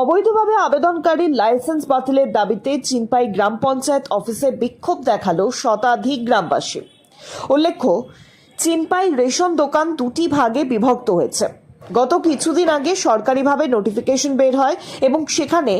অবৈধভাবে আবেদনকারীর লাইসেন্স বাতিলের দাবিতে চিনপাই গ্রাম পঞ্চায়েত অফিসে বিক্ষোভ দেখাল শতাধিক গ্রামবাসী। উল্লেখ্য, চিনপাই রেশন দোকান দুটি ভাগে বিভক্ত হয়েছে। গত কিছুদিন আগে সরকারিভাবে নোটিফিকেশন বের হয় এবং সেখানে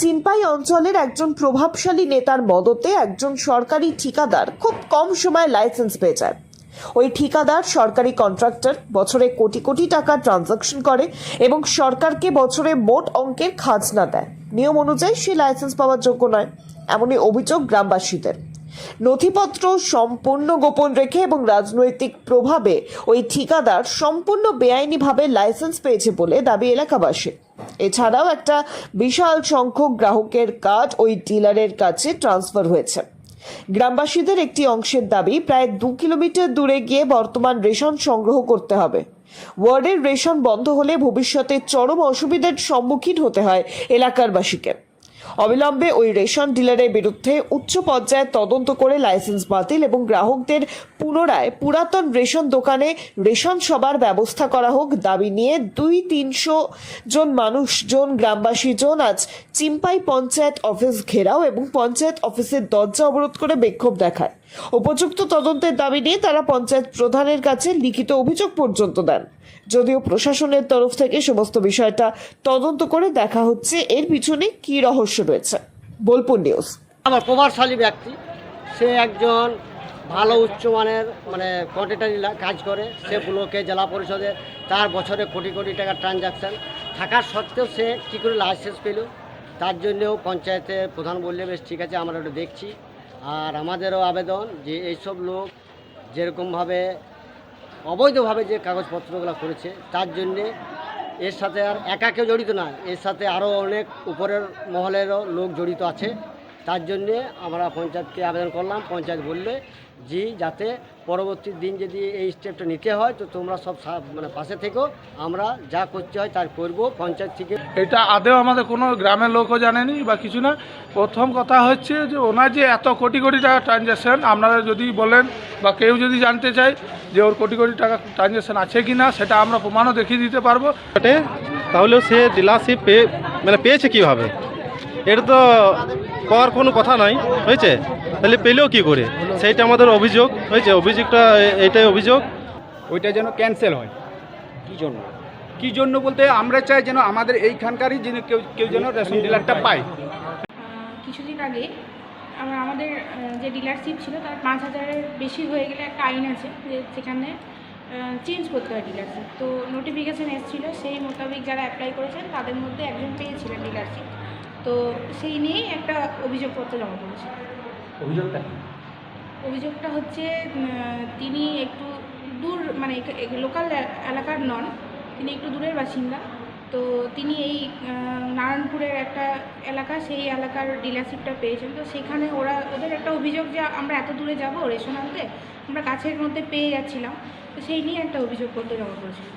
চিনপাই অঞ্চলের একজন প্রভাবশালী নেতার মদতে একজন সরকারি ঠিকাদার খুব কম সময়ে লাইসেন্স পেয়ে যায়। ওই ঠিকাদার সরকারি কন্ট্রাক্টর বছরে কোটি কোটি টাকা ট্রানজাকশন করে এবং সরকারকে বছরে মোট অঙ্কের খাজনা দেয়। নিয়ম অনুযায়ী সে লাইসেন্স পাওয়ার যোগ্য নয়, এমনই অভিযোগ গ্রামবাসীদের। নথিপত্র সম্পূর্ণ গোপন রেখে এবং রাজনৈতিক প্রভাবে ওই ঠিকাদার সম্পূর্ণ বেআইনিভাবে লাইসেন্স পেয়েছে বলে দাবি এলাকাবাসী এছাড়াও একটা বিশাল সংখ্যক গ্রাহকের কার্ড ওই ডিলারের কাছে ট্রান্সফার হয়েছে। গ্রামবাসীদের একটি অংশের দাবি, প্রায় দু কিলোমিটার দূরে গিয়ে বর্তমান রেশন সংগ্রহ করতে হবে। ওয়ার্ডের রেশন বন্ধ হলে ভবিষ্যতে চরম অসুবিধার সম্মুখীন হতে হয় এলাকারবাসীকে। অবিলম্বে ওই রেশন ডিলারের বিরুদ্ধে উচ্চ পর্যায়ে তদন্ত করে লাইসেন্স বাতিল এবং গ্রাহকদের পুনরায় পুরাতন রেশন দোকানে রেশন সবার ব্যবস্থা করা হোক দাবি নিয়ে দুই তিনশো জন মানুষজন গ্রামবাসী জন আজ চিম্পাই পঞ্চায়েত অফিস ঘেরাও এবং পঞ্চায়েত অফিসের দরজা অবরোধ করে বিক্ষোভ দেখায়। উপযুক্ত তদন্তের দাবি নিয়ে তারা পঞ্চায়েত প্রধানের কাছে লিখিত অভিযোগ পর্যন্ত দেন। যদিও প্রশাসনের তরফ থেকে সমস্ত বিষয়টা তদন্ত করে দেখা হচ্ছে। এর পিছনে কি রহস্য রয়েছে? বোলপুর নিউজ। আমার প্রভাবশালী ব্যক্তি। সে একজন ভালো উচ্চমানের মানে কন্ট্রাক্টারি কাজ করে। সে ব্লকে, জেলা পরিষদে তার বছরে কোটি কোটি টাকার ট্রানজাকশান থাকার সত্ত্বেও সে কী করে লাইসেন্স পেল? তার জন্যেও পঞ্চায়েতের প্রধান বললে, বেশ, ঠিক আছে, আমরা ওটা দেখছি। আর আমাদেরও আবেদন যে এইসব লোক যেরকমভাবে অবৈধভাবে যে কাগজপত্রগুলো করেছে, তার জন্যে এর সাথে আর একা কেউ জড়িত নয় এর সাথে আরও অনেক উপরের মহলেরও লোক জড়িত আছে। তার জন্যে আমরা পঞ্চায়েতকে আবেদন করলাম। পঞ্চায়েত বললে যে যাতে পরবর্তী দিন যদি এই স্টেপটা নিতে হয় তো তোমরা সব মানে পাশে থেকো। আমরা যা করতে হয় তার করব। পঞ্চায়েত থেকে এটা আদেও আমাদের কোনো গ্রামের লোকও জানেনি বা কিছু না। প্রথম কথা হচ্ছে যে ওনার যে এত কোটি কোটি টাকা ট্রানজ্যাকশন আপনারা যদি বলেন বা কেউ যদি জানতে চায় যে ওর কোটি কোটি টাকা ট্রানজ্যাকশন আছে কি না সেটা আমরা প্রমাণও দেখিয়ে দিতে পারব। বটে তাহলেও সে ডিলারশিপ পেয়ে মানে পেয়েছে কীভাবে? এটা তো পাওয়ার কোনো কথা নাই হয়েছে? তাহলে পেলেও কি করে? সেইটা আমাদের অভিযোগ হয়েছে? অভিযোগটা এ- এইটাই অভিযোগ। ওইটা যেন ক্যান্সেল হয়। কি জন্য? কি জন্য বলতে আমরা চাই যেন আমাদের এইখানকারই যেন কেউ কেউ যেন রেশন ডিলারটা পায়। কিছুদিন আগে আমরা আমাদের যে ডিলারশিপ ছিল তার পাঁচ হাজারের বেশি হয়ে গেলে একটা আইন আছে যে সেখানে চেঞ্জ করতে হয় ডিলারশিপ তো নোটিফিকেশান এসেছিল সেই মোতাবেক যারা অ্যাপ্লাই করেছেন তাদের মধ্যে একজন পেয়েছিলেন ডিলারশিপ তো সেই নিয়েই একটা অভিযোগপত্র জমা করেছে। অভিযোগটা অভিযোগটা হচ্ছে তিনি একটু দূর মানে লোকাল এলাকার নন তিনি একটু দূরের বাসিন্দা। তো তিনি এই নারায়ণপুরের একটা এলাকা সেই এলাকার ডিলারশিপটা পেয়েছেন। তো সেখানে ওরা ওদের একটা অভিযোগ যে আমরা এত দূরে যাব রেশন আনতে আমরা কাছের মধ্যে পেয়ে যাচ্ছিলাম। তো সেই নিয়ে একটা অভিযোগ করতে জমা করেছিল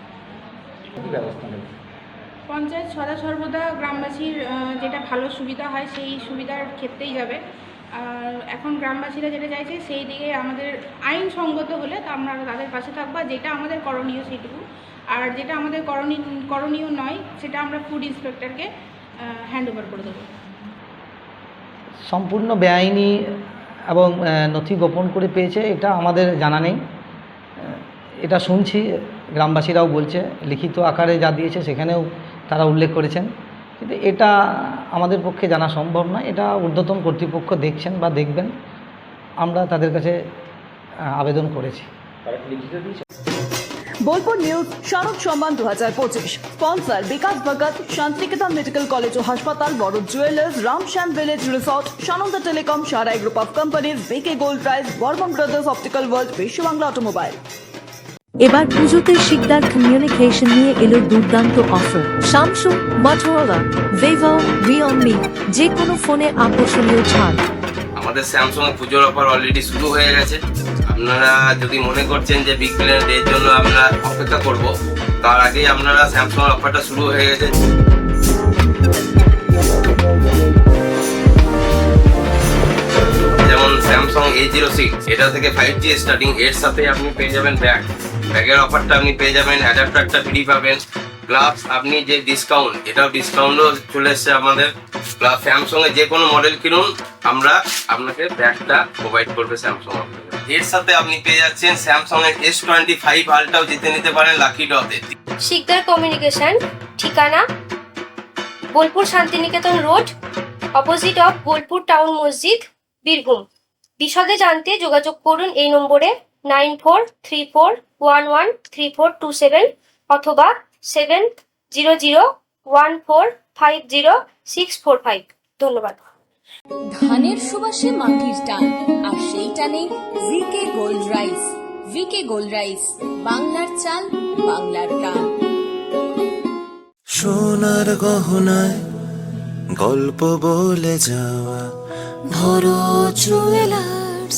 পঞ্চায়েত সদা সর্বদা গ্রামবাসীর যেটা ভালো সুবিধা হয় সেই সুবিধার ক্ষেত্রেই যাবে। আর এখন গ্রামবাসীরা যেটা চাইছে সেই দিকে আমাদের আইনসঙ্গত হলে তা আমরা তাদের পাশে থাকব। যেটা আমাদের করণীয় সেইটুকু আর যেটা আমাদের করণীয় করণীয় নয়, সেটা আমরা ফুড ইন্সপেক্টরকে হ্যান্ড ওভার করে দেবো। সম্পূর্ণ বেআইনি এবং নথি গোপন করে পেয়েছে, এটা আমাদের জানা নেই। এটা শুনছি, গ্রামবাসীরাও বলছে, লিখিত আকারে যা দিয়েছে সেখানেও তারা উল্লেখ করেছেন। কিন্তু এটা আমাদের পক্ষে জানা সম্ভব নয়। এটা ঊর্ধ্বতন কর্তৃপক্ষ দেখছেন বা দেখবেন। আমরা তাদের কাছে আবেদন করেছি। বোলপুর নিউজ শারদ সম্মান দু হাজার পঁচিশ। Sponsor Bikash Bhagat Santiniketan medical college ও হাসপাতাল বড় jewellers Ramshyam village resort Sananda telecom Sarai group of companies BK gold prize Barman brothers optical world Biswa Bangla automobile. এবার পুজোতে শিকদার কমিউনিকেশন নিয়ে এলো দুর্দান্ত offer Samsung Motorola Vivo Realme যে কোনো ফোনে আকর্ষণীয় ছাড়। আমাদের স্যামসং পুজোর অফার অলরেডি শুরু হয়ে গেছে। আপনারা যদি মনে করছেন যে বিগ বিলিয়ন ডের জন্য আমরা অপেক্ষা করব, তার আগেই আপনারা স্যামসং অফারটা শুরু হয়ে গেছে। যেমন স্যামসং এ জিরো সিক্স এটা থেকে ফাইভ জি স্টার্টিং এর সাথে আপনি পেয়ে যাবেন ব্যাগ। ব্যাগের অফারটা আপনি পেয়ে যাবেন অ্যাডাপ্টারটা ফ্রি পাবেন প্লাস আপনি যে ডিসকাউন্ট এটাও ডিসকাউন্টও চলে এসছে আমাদের। প্লাস স্যামসং এর যে কোনো মডেল কিনুন, আমরা আপনাকে ব্যাগটা প্রোভাইড করবে স্যামসং এর সাথে আপনি পেয়ে যাচ্ছেন স্যামসং এর এস টোয়েন্টি ফাইভ আলটাও জিতে নিতে পারেন লাকি ডতে শিকদার কমিউনিকেশন ঠিকানা, Bolpur Santiniketan road opposite of Bolpur town মসজিদ, বীরভূম। বিশদে জানতে যোগাযোগ করুন এই নম্বরে। Nine four three four one one three four two seven অথবা seven zero zero one four five zero six four five. ধন্যবাদ। ধানের সুবাসে মাটির টান আর সেই টানে VK gold rice VK gold rice বাংলার চাল বাংলার গান। সোনার গহনায় গল্প বলে যাওয়া ভরো জুয়েলার্স